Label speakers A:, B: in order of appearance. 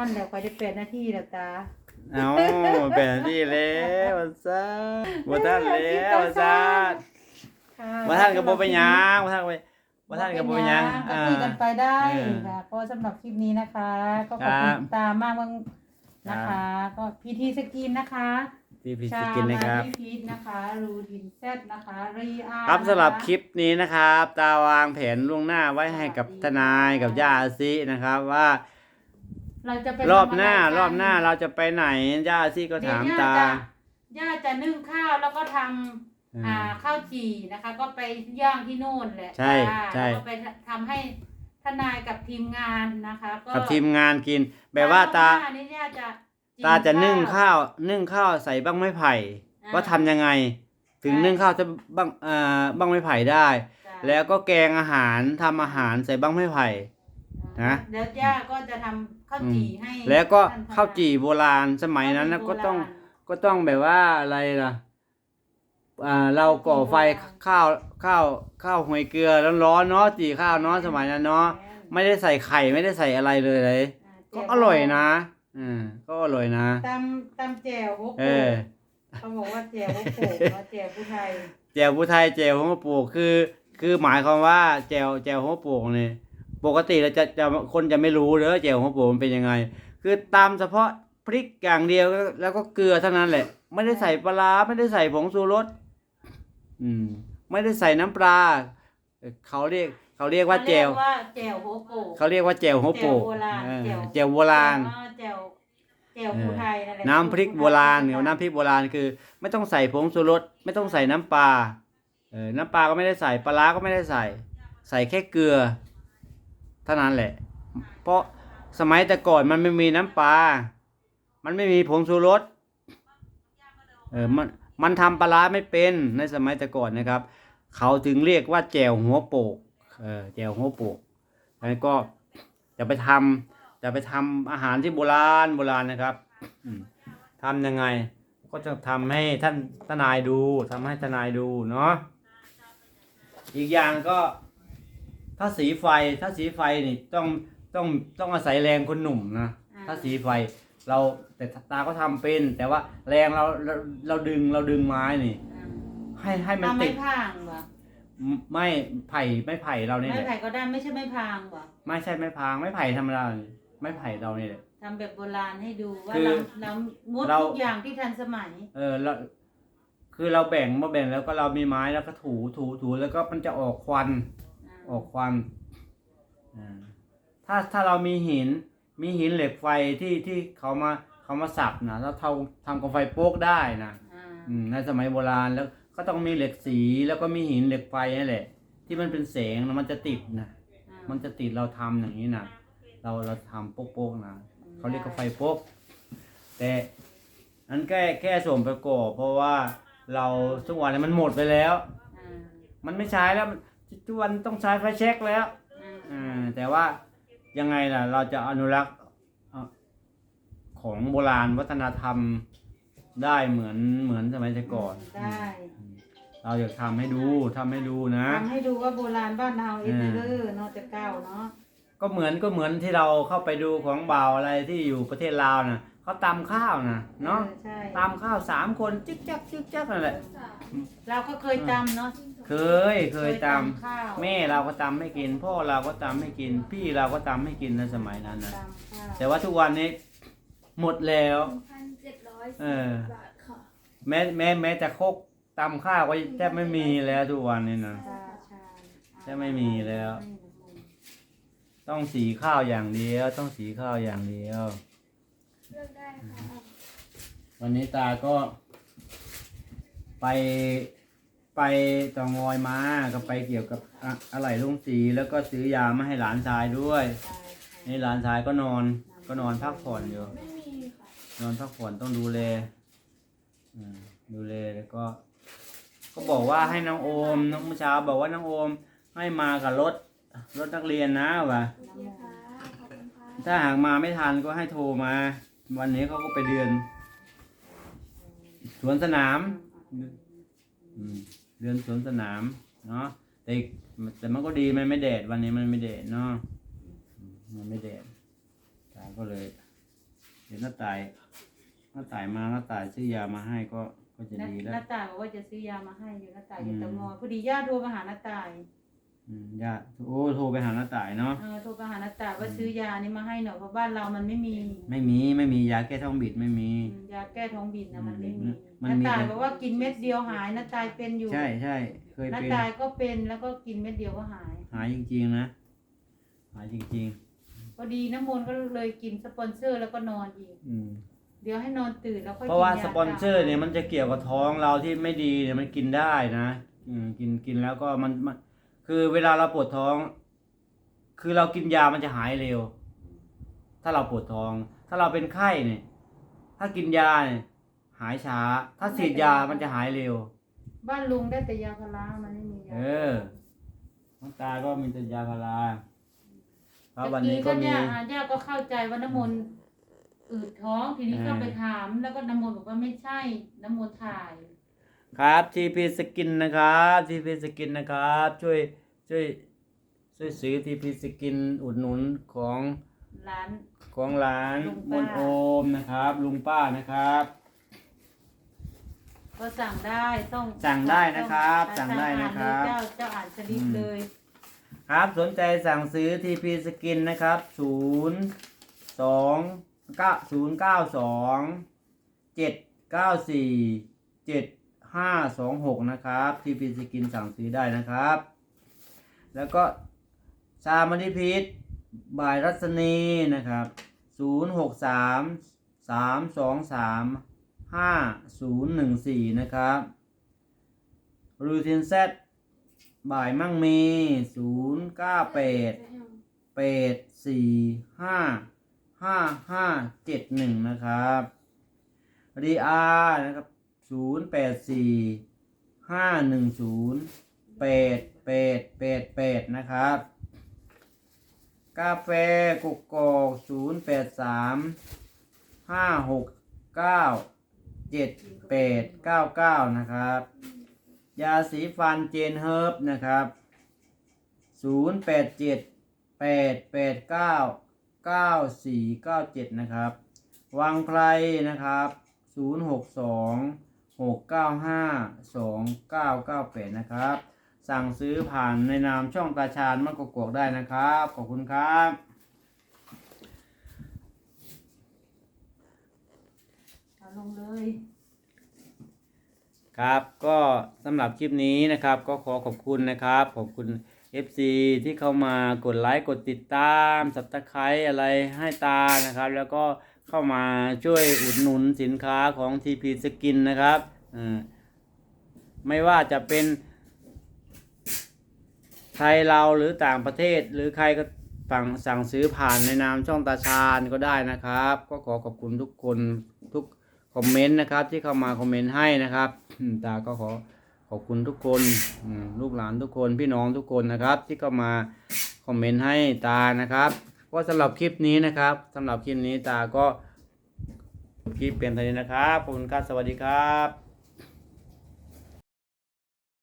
A: ท่านแล้วคอยได้เป็นหน้าที่แล้วตา
B: เอาเป็นที่แล้ววันซ่าบ่ท่านแล้ววันซ่า
A: ค่ะ
B: บ่ท่านก็บ่ไปหยังบ่ท่านก็ไปบ่ท่านก็บ่ไปหยัง
A: ก็
B: อ่า
A: คุยกันไปได้
B: เออ
A: ค่ะก็สำหรับคลิปนี้นะคะ ก็ข
B: ค
A: อบ
B: รั
A: คุ
B: บ
A: ณตามากมากนะคะ ก็พีทีสกินนะคะ
B: ที่พี่สกินนะครับ
A: ชามาที่พีทนะคะรูทินแซดนะคะรีอา
B: ครับสำหรับคลิปนี้นะครับ ตาวางแผนล่วงหน้าไว้ให้กับทนายกับย่าอาซินะครับว่า
A: เราจะไป
B: รอบหน้า
A: ทำะไกั
B: รอบหน้าเราจะไปไหนย่าอาซิก็ถาม
A: เดี๋ยว
B: ตา
A: ย่จะย่าจะนึ่งข้าวแล้วก็ทำอ่า ข้าวจี่นะคะ ก็ไปย่างที่โน่นแหละ
B: ใช่
A: จ้า
B: ใช่
A: แล้วก็ไปทำให้ทนายกับทีมงานนะคะก็
B: กับทีมงานกิน แบบว่าตา
A: รอบหน้นี่ย่าจะกิ
B: ตาจะนึ่งข้าว นึ่งข้าวใส่บ้างไม้ไผ่
A: อ่
B: ว่าทำยังไง ถึงนึ่งข้าวจะบ้างเอ่อบ้างไม้ไผ่ได้
A: จ้ะ
B: แล้วก็แกงอาหารทำอาหารใส่บ้างไม้ไผ่ นะ
A: แล้วย่าก็จะทำข้าวจี่ให้
B: แล้วก็
A: ท่นทนย
B: ข้าวจี่โบราณสมัยนั้นนะก็ต้องก็ต้องแบบว่าอะไรล่ะอ่าเราก่อไฟข้าวข้าวข้าวหวยเกลือร้อนๆเนาะจีข้าวเนาะสมัยนั้นเนาะไม่ได้ใส่ไข่ไม่ได้ใส่อะไรเลยเลยก็อร่อยนะอืมก็อร่อยนะ
A: ตำตำแจ่วโฮโก
B: เออ
A: เขาบอกว่าแจ่วโฮโกเนาะแจ่วผู้ไทย
B: แจวผู้ไทยแจวหัวโปกคือ คือหมายความว่าแจวแจวหัวโปกเนี่ย ปกติเราจะจะคนจะไม่รู้เลยแจวหัวโปกมันเป็นยังไง คือตามเฉพาะพริกอย่างเดียวแล้วก็เกลือเท่านั้นแหละ ไม่ได้ใส่ปลาร้าไม่ได้ใส่ผงชูรสอืม ไม่ได้ใส่น้ำปลาเอ่อเขาเรียกเขาเรียกว่าแจว
A: เขเรียกว่าแจ่วโฮโก
B: เขาเรียกว่าแจวหัวโปก
A: แจ่วโบราณ
B: เออ
A: แจ่ว
B: แจวโบราณ
A: อ๋อแจ่วแจ่วผู้ไทยนั่นแหละ
B: น้ำพริกโบราณเนี่ยน้ำพริกโบราณคือ ไม่ต้องใส่ผงชูรสไม่ต้องใส่น้ำปลาเออน้ำปลาก็ไม่ได้ใส่ปลาร้าก็ไม่ได้ใส่ ใส่แค่เกลือ เท่านั้นแหละ เพราะสมัยแต่ก่อนมันไม่มีน้ำปลา มันไม่มีผงชูรส เออ มัน มันทำปลาร้าไม่เป็นในสมัยแต่ก่อนนะครับ เขาถึงเรียกว่าแจวหัวโปก เออ แจวหัวโปกแล้วก็จะไปทำจะไปทำอาหารที่โบราณโบราณนะครับทำยังไง ก็จะทำให้ท่านทนายดูทำให้ทนายดูเนาะ อีกอย่างก็ ถ้าสีไฟถ้าสีไฟนี่ต้องต้องต้องอาศัยแรงคนหนุ่มนะ
A: อ่า
B: ถ้าสีไฟเราแต่ตาก็ทำเป็น แต่ว่าแรงเราเราเราดึงเราดึงไม้นี่
A: อ่า
B: ให้ให้มัน
A: ทำ
B: ติ
A: ไม่
B: ด
A: พางวะ
B: ไม่ไผ่ไม่ไผ่เราเนี่ย
A: ไม่
B: แหละ
A: ไผ่ก็ได้ไม่ใช่ไม่พางวะ
B: ไม่ใช่ไม่พางไม่ไผ่ธรรมดาไม่ไผ่เราเนี่ยแหละ
A: ทำแบบโบราณให้ดูว่า
B: คือ
A: เราเรางด
B: เรา
A: ทุกอย่างที่ทันสมัย
B: เออเราคือเราแบ่งมาแบ่งแล้วก็เรามีไม้แล้วก็ถูถูถูแล้วก็มันจะออกควัน ออกควันอ่าถ้าถ้าเรามีหินมีหินเหล็กไฟที่ที่เขามาเขามาสับนะแล้วทำทำกองไฟโป๊กได้นะ
A: อ่า
B: อืมในสมัยโบราณแล้วก็ต้องมีเหล็กสีแล้วก็มีหินเหล็กไฟนั่นแหละ ที่มันเป็นแสงนะมันจะติดนะ
A: อ่า
B: มันจะติดเราทำอย่างนี้นะเราเราทำโป๊กๆนะเขาเรียกกาไฟโป๊กแต่อันแค่แค่ส่วนประกอบเพราะว่าเราทุกวันนี้มันหมดไปแล้ว
A: อ่า
B: มันไม่ใช้แล้ว มันทุกวันต้องใช้ไฟแช็กแล้ว
A: อ่า
B: อ่าแต่ว่ายังไงล่ะ เราจะอนุรักษ์เอ่อของโบราณวัฒนธรรมได้เหมือนเหมือนสมัยแต่ก่อน
A: ได้
B: เราอยากทำให้ดูทำให้ดูนะ
A: ทำให้ดูว่าโบราณบ้านเราเอ็น
B: อืม
A: เลอร์เนาะจะเก้าเนาะ
B: ก็เหมือนก็เหมือนที่เราเข้าไปดูของเบาวอะไรที่อยู่ประเทศลาวนะ เขาตำข้าวนะเนาะ
A: ออใช่
B: ตำข้าวสามคนจิ๊กจักจิ๊กจักนั่นแหละ
A: เราก็เคยตำเนาะ
B: เคยเคยต
A: ข้าวำ
B: แม่เราก็ตำให้กิน พ่อเราก็ตำให้กิน พี่เราก็ตำให้กินในสมัยนั้นนะ
A: ตำข้าว
B: แต่ว่าทุกวันนี้หมดแล้ว
C: พันเจ็ดร้อย
B: เออ
C: บาทค่ะ
B: แม้แม้แม้แต่โคกตำข้าวก็แทบไม่มีแล้วทุกวันนี้นะ
A: ใช่ใช่
B: แทบไม่มีแล้ว ต้องสีข้าวอย่างเดียว ต้องสีข้าวอย่างเดียว
C: เลือกได้ค่ะ
B: วันนี้ตาก็ ไปไปตองอยมาก็ไปเกี่ยวกับอะอะไหล่ลุงสีแล้วก็ซื้อยามาให้หลานชายด้วย
A: ใช่ค่ะ
B: นี่หลานชายก็นอนก็นอนพักผ่อนอยู่
C: ไม่มีค่ะ
B: นอนพักผ่อนต้องดูแลอืมดูแลแล้วก็ ก็บอกว่าให้น้องโอมน้องเมื่อเช้าบอกว่าน้องโอมให้มากับรถรถนักเรียนนะว่ะ
C: โอเคค่ะขอบคุณค่ะ
B: ถ้าหากมาไม่ทันก็ให้โทรมา วันนี้เขาก็ไปเดือน สวนสนามอืมเดือนสวนสนามเนาะแต่แต่มันก็ดีมันไม่แดดวันนี้มันไม่แดดเนาะอืมมันไม่แดดตาก็เลยเดี๋ยวน้าตายน้าตายมาน้าตายซื้อยามาให้ก็ก็จะ
A: น้า
B: ดีแล้ว
A: น้าตายบอกว่าจะซื้อยามาให้อยู่น้าตายอยู่
B: อืม
A: เตางอยพอดีญาติโทรมาหาน้าตาย
B: อืมญาติโอ้โทรไปหาน้าตายเนาะ
A: เออโทรมาหาน้าตายว่าซื้อยานี่มาให้หน่อยเพราะบ้านเรามันไม่มี
B: ไม่มีไม่มียาแก้ท้องบิดไม่มี
A: อืมยาแก้ท้องบินนะมันไม่
B: อื
A: มี
B: มมัน
A: น้า
B: มี
A: ตาย
B: แต่
A: บอกว่ากินเม็ดเดียวหายน้าตายเป็นอยู่
B: ใช่ใช่เคย
A: น้า
B: เป็น
A: ตายก็เป็นแล้วก็กินเม็ดเดียวก็หาย
B: หายจริงๆนะหายจริง
A: พอดีน้ำมนต์ก็เลยกินสปอนเซอร์แล้วก็นอนอีก
B: ๆ อืม
A: เดี๋ยวให้นอนตื่นแล้วค่อย
B: เพราะว่า
A: กิย
B: สปอนเซอร์เนี่ยมันจะเกี่ยวกับท้องเราที่ไม่ดีเนี่ยมันกินได้นะอืมกินกินแล้วก็มันมัน คือเวลาเราปวดท้อง คือเรากินยามันจะหายเร็ว ถ้าเราปวดท้อง ถ้าเราเป็นไข้เนี่ย ถ้ากินยาเนี่ยหายช้า ถ้าฉีดยามันจะหายเร็ว
A: บ้านลุงได้แต่ยาพารามันไม่มียา
B: เออน้องตาก็มีแต่ยาพาราเพราะวัน
A: ตะ
B: นี้ก็มี
A: ย่าอะย่าก็เข้าใจว่าน้ำมนต์อืดท้องทีนี้ก็
B: อ่า
A: ไปถาม แล้วก็น้ำมนต์บอกว่าไม่ใช่ น้ำมนต์ถ่าย
B: ครับทีพีสกินนะครับทีพีสกินนะครับ ช่วยช่วยช่วยซื้อทีพีสกินอุดหนุนของ
A: ร้าน
B: ของร้าน
A: ลุง
B: ม
A: ป้า
B: นโอมนะครับ ลุงป้านะครับ
A: ก็สั่งได้ต้อง
B: สั่งได้นะครับ
A: ต้อง
B: สั่งได้นะครับ
A: เจ้าเจ้าอ่านสลิป
B: อืม
A: เลย
B: ครับสนใจสั่งซื้อทีพีสกินนะครับศูนย์สองเก้าศูนย์เก้าสองเจ็ดเก้าสี่เจ็ด ห้าสองหกนะครับทีพีสกินสั่งซื้อได้นะครับ แล้วก็ชามณิพิษบายรัศนีนะครับศูนย์หกสามสามสองสามห้าศูนย์หนึ่งสี่นะครับรูทินเซตบ่ายมั่งมีศูนย์เก้าแปดแปดสี่ห้าห้าห้าเจ็ดหนึ่งนะครับรีอาร์นะครับ ศูนย์แปดสี่ห้าหนึ่งศูนย์แปดแปดแปดแปดนะครับ กาแฟกุกกอกศูนย์แปดสามห้าหกเก้าเจ็ดแปดเก้าเก้านะครับ ยาสีฟันเจนเฮิร์บนะครับ0 8 7 8 8 9 9 4 9 7นะครับ วังไพรนะครับ0 6 2 6 9 5 2 9 9 8 นะครับ สั่งซื้อผ่านในนามช่องตาชาญมะกกอกได้นะครับ ขอบคุณครับ
A: เอาลงเลย
B: ครับก็สำหรับคลิปนี้นะครับก็ขอขอบคุณนะครับ ขอบคุณ FC ที่เข้ามากดไลค์กดติดตามสับตะไคร้อะไรให้ตานะครับ แล้วก็ เข้ามาช่วยอุดหนุนสินค้าของ TP Skin นะครับอ่าไม่ว่าจะเป็น ไทยเราหรือต่างประเทศ หรือใครก็สั่งสั่งซื้อผ่านในนามช่องตาชาญก็ได้นะครับ ก็ขอขอบคุณทุกคนทุกคอมเมนต์นะครับ ที่เข้ามาคอมเมนต์ให้นะครับตาก็ขอขอบคุณทุกคนลูกหลานทุกคนพี่น้องทุกคนนะครับ ที่เข้ามาคอมเมนต์ให้ตานะครับ ก็สำหรับคลิปนี้นะครับสำหรับคลิปนี้ตาก็คลิปเปลี่ยนเท่านี้นะครับขอบคุณครับสวัสดีครับ